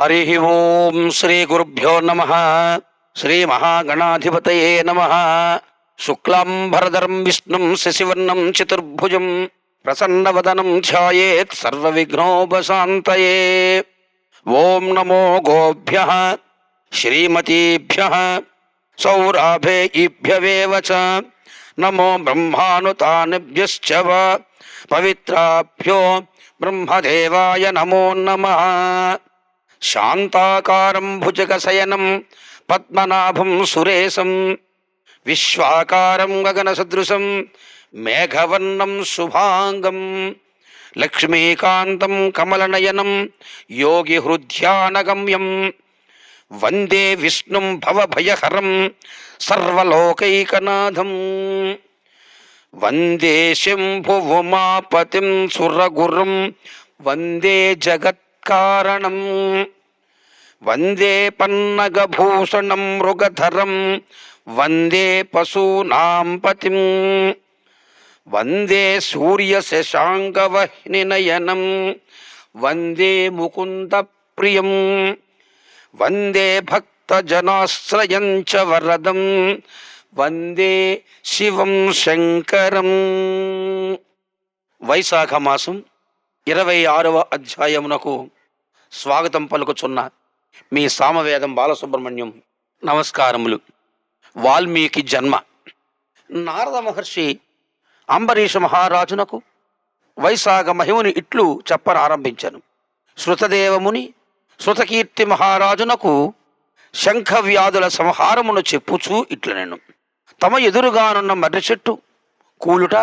హరి ఓం శ్రీ గురుభ్యో నమ. శ్రీ మహాగణాధిపతయే నమ. శుక్లాంబరధరం విష్ణుం శశివర్ణం చతుర్భుజం ప్రసన్నవదనం ధ్యాయేత్ సర్వవిఘ్నోపశాంతయే. ఓం నమో గోభ్య. శ్రీమతీభ్య. సౌరాభేయిభ్యవేవ నమో బ్రహ్మానుతానిభ్యశ్చ పవిత్రాభ్యో బ్రహ్మదేవాయ నమో నమః. శాంతాకారం భుజగశయనం పద్మనాభం సురేశం విశ్వాకారం గగన సదృశం మేఘవర్ణం శుభాంగం లక్ష్మీకాంతం కమలనయనం యోగి హృద్యానగమ్యం వందే విష్ణుం భవభయహరం సర్వలోకైకనాథం. వందే శంభువుమాపతిం సురగురుం వందే జగత్ కారణం. వందే పన్నగభూషణం మృగధరం. వందే పశూనాం పతిం. వందే సూర్యశశాంకవహ్నినయనం వందే ముకుంద ప్రియం వందే భక్తజనాశ్రయం చ వరదం. వందే శివం శంకరం. వైశాఖ మాసం ఇరవై ఆరవ అధ్యాయమునకు స్వాగతం పలుకుచున్న మీ సామవేదం బాలసుబ్రహ్మణ్యం నమస్కారములు. వాల్మీకి జన్మ. నారద మహర్షి అంబరీష మహారాజునకు వైశాఖ మహిముని ఇట్లు చెప్పనారంభించను. శృతదేవముని శృతకీర్తి మహారాజునకు శంఖవ్యాధుల సంహారమును చెప్పుచూ ఇట్లనెను తమ ఎదురుగానున్న మర్రి చెట్టు కూలుట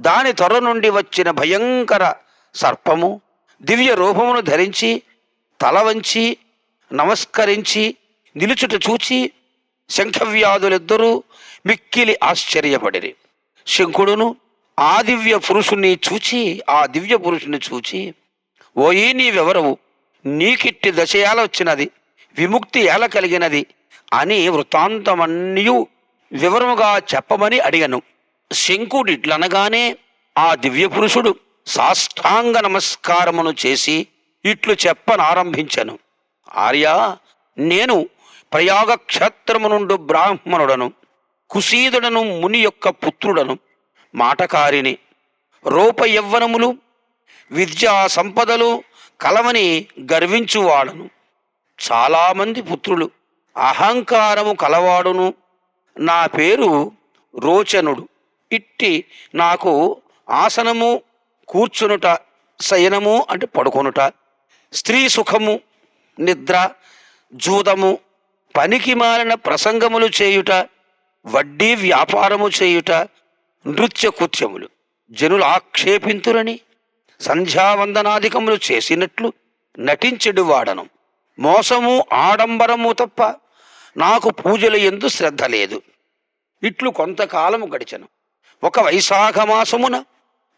దాని త్వర నుండి వచ్చిన భయంకర సర్పము దివ్య రూపమును ధరించి తల వంచి నమస్కరించి నిలుచుట చూచి శంఖవ్యాధులిద్దరూ మిక్కిలి ఆశ్చర్యపడిరి. శంకుడును ఆ దివ్య పురుషుణ్ణి చూచి ఆ దివ్య పురుషుని చూచి ఓయి నీవెవరవు? నీకిట్టి దశయాల వచ్చినది? విముక్తి ఎలా కలిగినది? అని వృత్తాంతమన్యు వివరముగా చెప్పమని అడిగను. శంకుడిట్లనగానే ఆ దివ్య పురుషుడు సాష్టాంగ నమస్కారమును చేసి ఇట్లు చెప్పనారంభించను. ఆర్య నేను ప్రయాగక్షేత్రము నుండు నుండి బ్రాహ్మణుడను కుశీదుడను ముని యొక్క పుత్రుడను మాటకారిని రూప యవ్వనములు విద్యా సంపదలు కలవని గర్వించువాడను. చాలామంది పుత్రులు అహంకారము కలవాడును. నా పేరు రోచనుడు. ఇట్టి నాకు ఆసనము కూర్చునుట శయనము అంటే పడుకొనుట. స్త్రీ సుఖము నిద్ర జూదము పనికి మారిన ప్రసంగములు చేయుట వడ్డీ వ్యాపారము చేయుట నృత్య కృత్యములు. జనులు ఆక్షేపింతురని సంధ్యావందనాధికములు చేసినట్లు నటించెడు వాడను. మోసము ఆడంబరము తప్ప నాకు పూజల ఎందు శ్రద్ధ లేదు. ఇట్లు కొంతకాలము గడిచెను. ఒక వైశాఖ మాసమున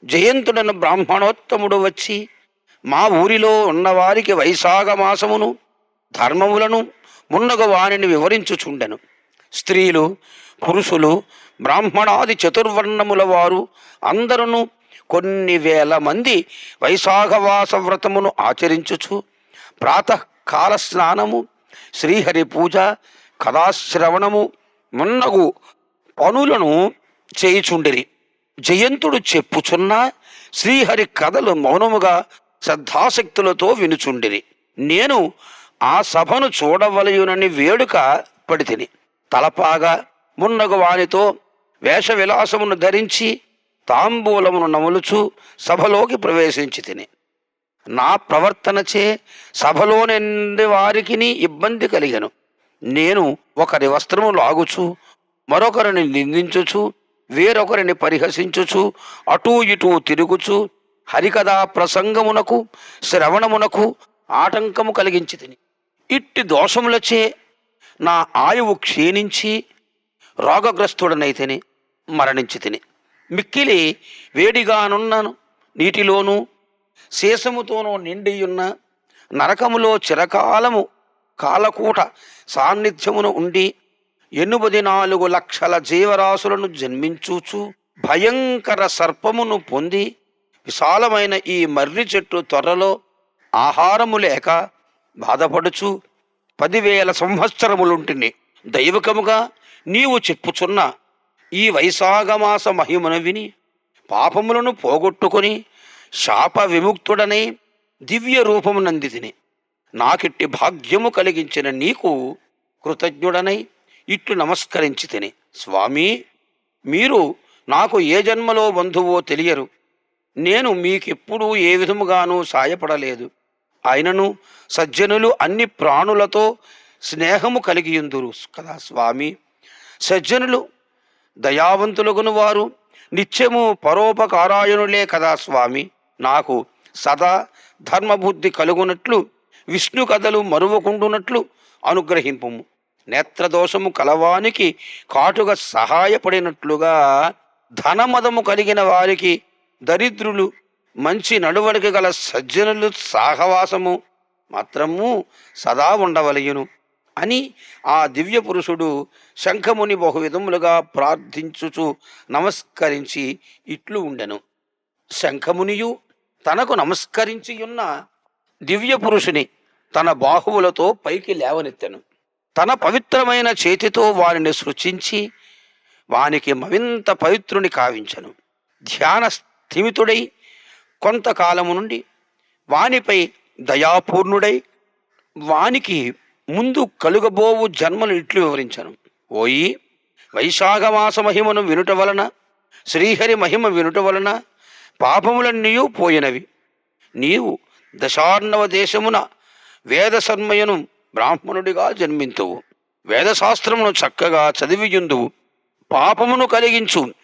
జయంతుడను బ్రాహ్మణోత్తముడు వచ్చి మా ఊరిలో ఉన్నవారికి వైశాఖ మాసమును ధర్మములను మున్నగు వారిని వివరించుచుండెను. స్త్రీలు పురుషులు బ్రాహ్మణాది చతుర్వర్ణముల వారు అందరూ కొన్ని వేల మంది వైశాఖవాస వ్రతమును ఆచరించుచు ప్రాతకాల స్నానము శ్రీహరి పూజ కథాశ్రవణము మున్నగు పనులను చేయుచుండిరి. జయంతుడు చెప్పుచున్న శ్రీహరి కథలు మౌనముగా శ్రద్ధాశక్తులతో వినుచుండిరి. నేను ఆ సభను చూడవలయునని వేడుక పడితిని. తలపాగా మున్నగు వానితో వేష విలాసమును ధరించి తాంబూలమును నములుచు సభలోకి ప్రవేశించి తిని నా ప్రవర్తనచే సభలోని వారికి ఇబ్బంది కలిగను. నేను ఒకరి వస్త్రము లాగుచు మరొకరిని నిందించుచు వేరొకరిని పరిహసించుచు అటూ ఇటూ తిరుగుచు హరికథా ప్రసంగమునకు శ్రవణమునకు ఆటంకము కలిగించి తిని ఇట్టి దోషములచే నా ఆయువు క్షీణించి రోగగ్రస్తుడనైతేనే మరణించి తిని మిక్కిలి వేడిగానున్నాను నీటిలోనూ శేషముతోనూ నిండియున్న నరకములో చిరకాలము కాలకూట సాన్నిధ్యమును ఉండి ఎనిమిది నాలుగు లక్షల జీవరాశులను జన్మించుచు భయంకర సర్పమును పొంది విశాలమైన ఈ మర్రి చెట్టు త్వరలో ఆహారము లేక బాధపడుచు పదివేల సంవత్సరములుంటిని. దైవకముగా నీవు చెప్పుచున్న ఈ వైశాఖమాస మహిమను విని పాపములను పోగొట్టుకొని శాప విముక్తుడనై దివ్య రూపమునంది తిని. నాకిట్టి భాగ్యము కలిగించిన నీకు కృతజ్ఞుడనై ఇట్లు నమస్కరించి తిని. స్వామి మీరు నాకు ఏ జన్మలో బంధువో తెలియరు. నేను మీకెప్పుడూ ఏ విధముగానూ సాయపడలేదు. ఆయనను సజ్జనులు అన్ని ప్రాణులతో స్నేహము కలిగియుందురు కదా స్వామి. సజ్జనులు దయావంతులగును వారు నిత్యము పరోపకారాయణులే కదా స్వామి. నాకు సదా ధర్మబుద్ధి కలుగునట్లు విష్ణు కథలు మరువకుండునట్లు అనుగ్రహింపుము. నేత్రదోషము కలవానికి కాటుగా సహాయపడినట్లుగా ధనమదము కలిగిన వారికి దరిద్రులు మంచి నడువడిక గల సజ్జనులు సాహవాసము మాత్రము సదా ఉండవలయును అని ఆ దివ్య పురుషుడు శంఖముని బహువిధములుగా ప్రార్థించుచు నమస్కరించి ఇట్లు ఉండెను. శంఖమునియు తనకు నమస్కరించియున్న దివ్య పురుషుని తన బాహువులతో పైకి లేవనెత్తెను. తన పవిత్రమైన చేతితో వారిని సృష్టించి వానికి మరింత పవిత్రుని కావించను. ధ్యాన స్థిమితుడై కొంతకాలము నుండి వానిపై దయాపూర్ణుడై వానికి ముందు కలుగబోవు జన్మను ఇట్లు వివరించను. ఓయి వైశాఖమాస మహిమను వినుట వలన శ్రీహరి మహిమ వినుట వలన పాపములన్నీ పోయినవి. నీవు దశార్ణవ దేశమున వేదసన్మయను బ్రాహ్మణుడిగా జన్మింతువు. వేదశాస్త్రమును చక్కగా చదివియుందువు. పాపమును కలిగించు.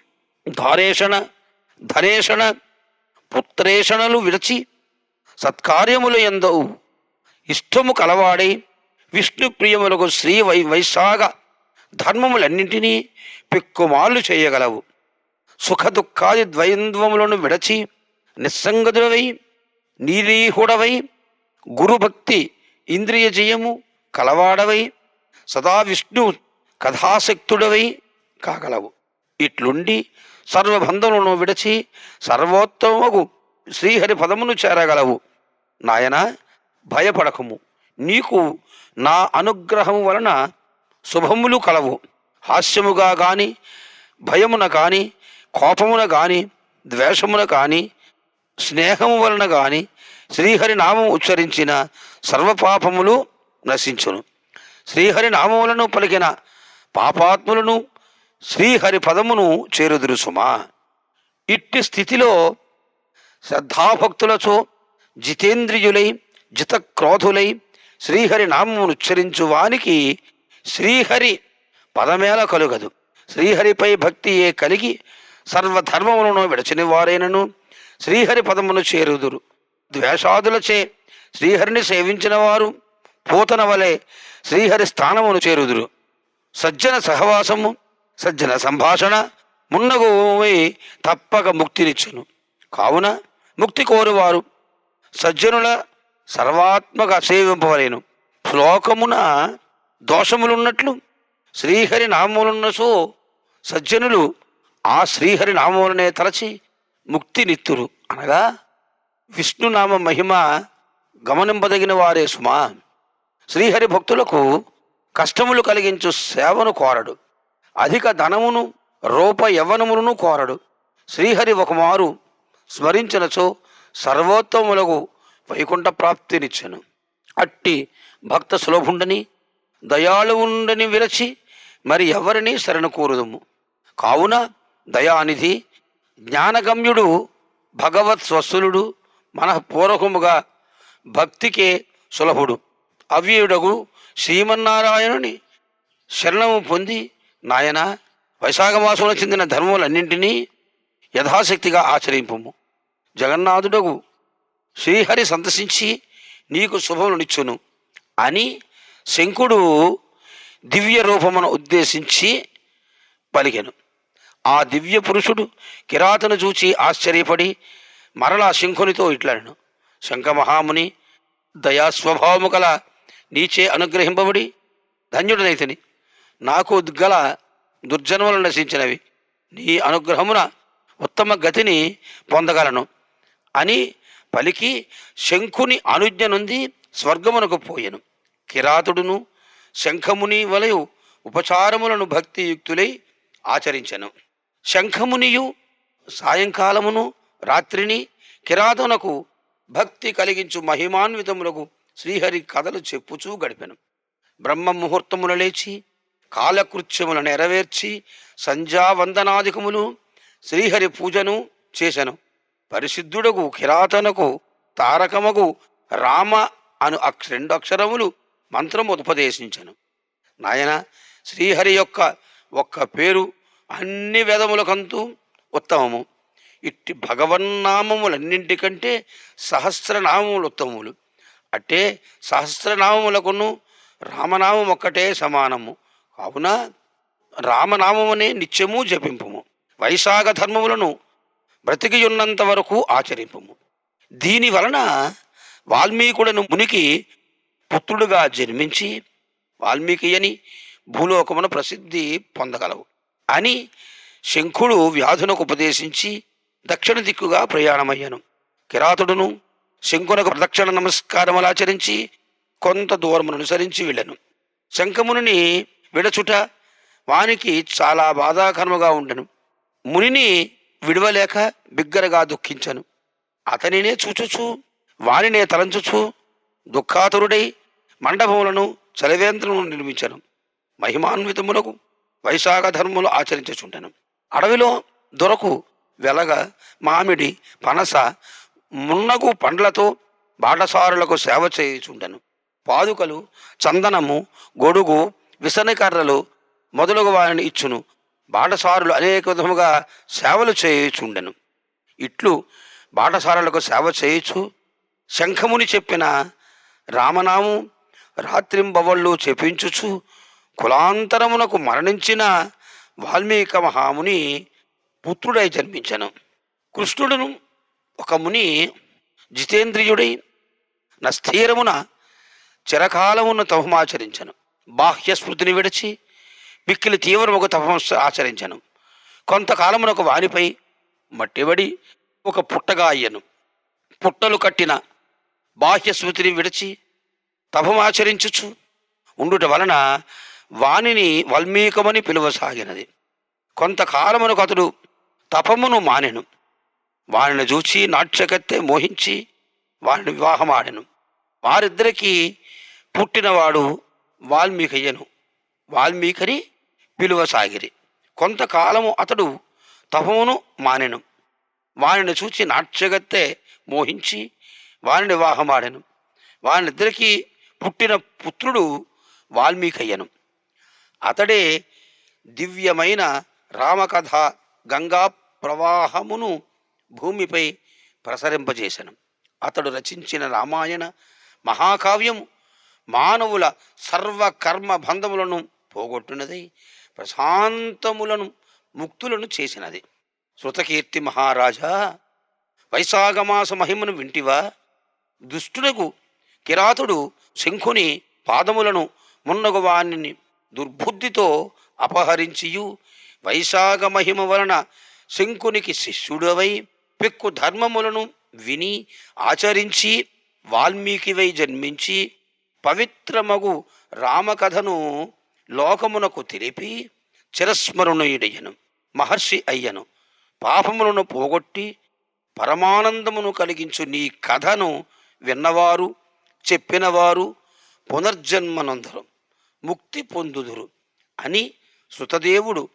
ధారేషణ ధనేషణ పుత్రేషణలు విడచి సత్కార్యములు ఎందవు. ఇష్టము కలవాడై విష్ణుప్రియములకు శ్రీ వై వైశాఖ ధర్మములన్నింటినీ పిక్కుమాళ్ళు చేయగలవు. సుఖ దుఃఖాది ద్వైంద్వములను విడచి నిస్సంగతుడవై నీరీహుడవై గురుభక్తి ఇంద్రియ జయము కలవాడవై సదా విష్ణు కథాశక్తుడవై కాగలవు. ఇట్లుండి సర్వబంధములను విడచి సర్వోత్తమగు శ్రీహరి పదమును చేరగలవు. నాయన భయపడకము. నీకు నా అనుగ్రహం వలన శుభములు కలవు. హాస్యముగా గాని భయమున గాని కోపమున గాని ద్వేషమున గాని స్నేహము వలన గాని శ్రీహరి నామం ఉచ్చరించిన సర్వపాపములు నశించును. శ్రీహరి నామములను పలికిన పాపాత్ములను శ్రీహరి పదమును చేరుదురు సుమా ఇట్టి స్థితిలో శ్రద్ధాభక్తులచో జితేంద్రియులై జితక్రోధులై శ్రీహరి నామమును ఉచ్చరించు వానికి శ్రీహరి పదమేల కలుగదు. శ్రీహరిపై భక్తియే కలిగి సర్వధర్మములను విడచని వారైనను శ్రీహరి పదమును చేరుదురు. ద్వేషాదులచే శ్రీహరిని సేవించిన వారు పూతన వలె శ్రీహరి స్థానమును చేరుదురు. సజ్జన సహవాసము సజ్జన సంభాషణ మున్నగోవి తప్పక ముక్తినిచ్చును. కావున ముక్తి కోరువారు. సజ్జనుల సర్వాత్మక సేవింపవలేను. శ్లోకమున దోషములున్నట్లు శ్రీహరి నామములున్నసో సజ్జనులు ఆ శ్రీహరి నామములనే తలచి ముక్తినిత్తురు. అనగా విష్ణునామ మహిమ గమనింపదగిన వారే సుమా. శ్రీహరి భక్తులకు కష్టములు కలిగించు సేవను కోరడు. అధిక ధనమును రూప యవ్వనములను కోరడు. శ్రీహరి ఒకమారు స్మరించినచో సర్వోత్తములకు వైకుంఠ ప్రాప్తినిచ్చెను. అట్టి భక్త సులభుండని దయాళువుండని విరచి మరి ఎవరిని శరణ కోరుదుము కావున దయానిధి జ్ఞానగమ్యుడు భగవత్ స్వస్సులుడు మనఃపూర్వకముగా భక్తికే సులభుడు. అవ్యుడగు శ్రీమన్నారాయణుని శరణము పొంది నాయన వైశాఖమాసంలో చెందిన ధర్మములన్నింటినీ యథాశక్తిగా ఆచరింపము. జగన్నాథుడగు శ్రీహరి సంతసించి నీకు శుభమునిచ్చును అని శంకుడు దివ్య రూపమును ఉద్దేశించి పలికెను. ఆ దివ్య పురుషుడు కిరాతను చూచి ఆశ్చర్యపడి మరలా శంఖునితో ఇట్లనను శంఖ మహాముని దయాస్వభావము కల నీచే అనుగ్రహింపబడి ధన్యుడనైతని. నాకు గల దుర్జన్మలు నశించినవి. నీ అనుగ్రహమున ఉత్తమ గతిని పొందగలను. అని పలికి శంఖుని అనుజ్ఞ నుండి స్వర్గమునకు పోయెను. కిరాతుడును శంఖముని వలయు ఉపచారములను భక్తియుక్తులై ఆచరించెను. శంఖమునియు సాయంకాలమును రాత్రిని కిరాతునకు భక్తి కలిగించు మహిమాన్వితములకు శ్రీహరి కథలు చెప్పుచూ గడిపెను. బ్రహ్మ ముహూర్తమున లేచి కాలకృత్యములను నెరవేర్చి సంధ్యావందనాధికమును శ్రీహరి పూజను చేశను. పరిశుద్ధుడకు కిరాతనకు తారకమగు రామ అను అక్ష రెండు అక్షరములు మంత్రము ఉపదేశించను. నాయన శ్రీహరి యొక్క ఒక్క పేరు అన్ని వేదములకంతూ ఉత్తమము. ఇట్టి భగవన్నామములన్నింటికంటే సహస్రనామములు ఉత్తమములు. అంటే సహస్రనామములకును రామనామం ఒక్కటే సమానము. కావున రామనామమునే నిత్యము జపింపుము. వైశాఖ ధర్మములను బ్రతికియున్నంత వరకు ఆచరింపము. దీని వలన వాల్మీకుడను మునికి పుత్రుడుగా జన్మించి వాల్మీకి అని భూలోకమున ప్రసిద్ధి పొందగలవు అని శంఖుడు వ్యాధునకు ఉపదేశించి దక్షిణ దిక్కుగా ప్రయాణమయ్యాను. కిరాతుడును శంకునకు ప్రదక్షిణ నమస్కారములు ఆచరించి కొంత దూరమును అనుసరించి వెళ్ళను. శంఖముని విడచుట వానికి చాలా బాధాకరముగా ఉండెను. మునిని విడవలేక బిగ్గరగా దుఃఖించను. అతనినే చూచుచు వానినే తలంచుచు దుఃఖాతురుడై మండపములను చలివేంద్రమును నిర్మించను. మహిమాన్వితములకు వైశాఖ ధర్మములు ఆచరించుచుండెను. అడవిలో దొరకు వెలగ మామిడి పనస మున్నగు పండ్లతో బాటసారులకు సేవ చేయుచుండెను. పాదుకలు చందనము గొడుగు విసనకర్రలు మొదలగు వారిని ఇచ్చును. బాటసారులు అనేక విధముగా సేవలు చేయుచుండెను. ఇట్లు బాటసారులకు సేవ చేయుచు శంఖముని చెప్పిన రామనామం రాత్రింబవళ్ళు చెప్పించుచు కులాంతరమునకు మరణించిన వాల్మీక మహాముని పుత్రుడై జన్మించను. కృష్ణుడును ఒక ముని జితేంద్రియుడై నస్థీరమున చిరకాలమున తపమాచరించను బాహ్య స్మృతిని విడిచి మిక్కిలి తీవ్రముగా తపం ఆచరించను. ఒక వానిపై మట్టిబడి ఒక పుట్టగా అయ్యను. పుట్టలు కట్టిన బాహ్య స్మృతిని విడిచి తపమాచరించుచు ఉండుట వలన వానిని వల్మీకమని పిలువసాగినది. కొంతకాలమునకు అతడు తపమును మానెను. వారిని చూచి నాట్యకత్తె మోహించి వారిని వివాహమాడెను. వారిద్దరికీ పుట్టినవాడు వాల్మీకయ్యను. వాల్మీకని పిలువసాగిరి. కొంతకాలము అతడు తపమును మానెను. వారిని చూచి నాట్యగత్తె మోహించి వారిని వివాహమాడెను. వారిద్దరికీ పుట్టిన పుత్రుడు వాల్మీకయ్యను. అతడే దివ్యమైన రామకథ గంగా ప్రవాహమును భూమిపై ప్రసరింపజేశను అతడు రచించిన రామాయణ మహాకావ్యము మానవుల సర్వకర్మ బంధములను పోగొట్టునది ప్రశాంతములను ముక్తులను చేసినది. శృతకీర్తి మహారాజా వైశాఖమాస మహిమను వింటివా? దుష్టునకు కిరాతుడు శంఖుని పాదములను మున్నగువాణిని దుర్బుద్ధితో అపహరించియు. వైశాఖ మహిమ వలన శంకునికి శిష్యుడవై పెక్కు ధర్మములను విని ఆచరించి వాల్మీకివై జన్మించి పవిత్రమగు రామకథను లోకమునకు తెలిపి చిరస్మరణీయుడయ్యను మహర్షి అయ్యను. పాపములను పోగొట్టి పరమానందమును కలిగించు నీ కథను విన్నవారు చెప్పినవారు పునర్జన్మనందరం ముక్తి పొందుదురు అని శృతదేవుడు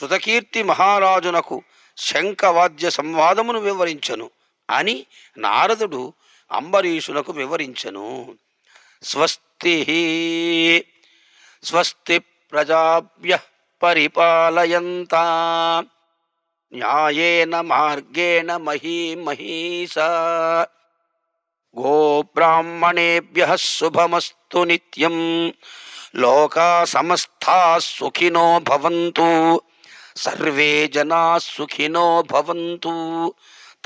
శృతకీర్తి మహారాజునకు శంఖవాద్య సంవాదమును వివరించను అని నారదుడు అంబరీషునకు వివరించను. स्वस्ति स्वस्ति प्रजाभ्य परिपालयन्ता। न्यायेन मार्गेण मही महीसा गोब्राह्मणेभ्यः शुभमस्तु नित्यं लोका समस्ता सुखिनो भवन्तु। सर्वे जना सुखिनो भवन्तु।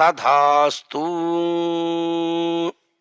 तथास्तु।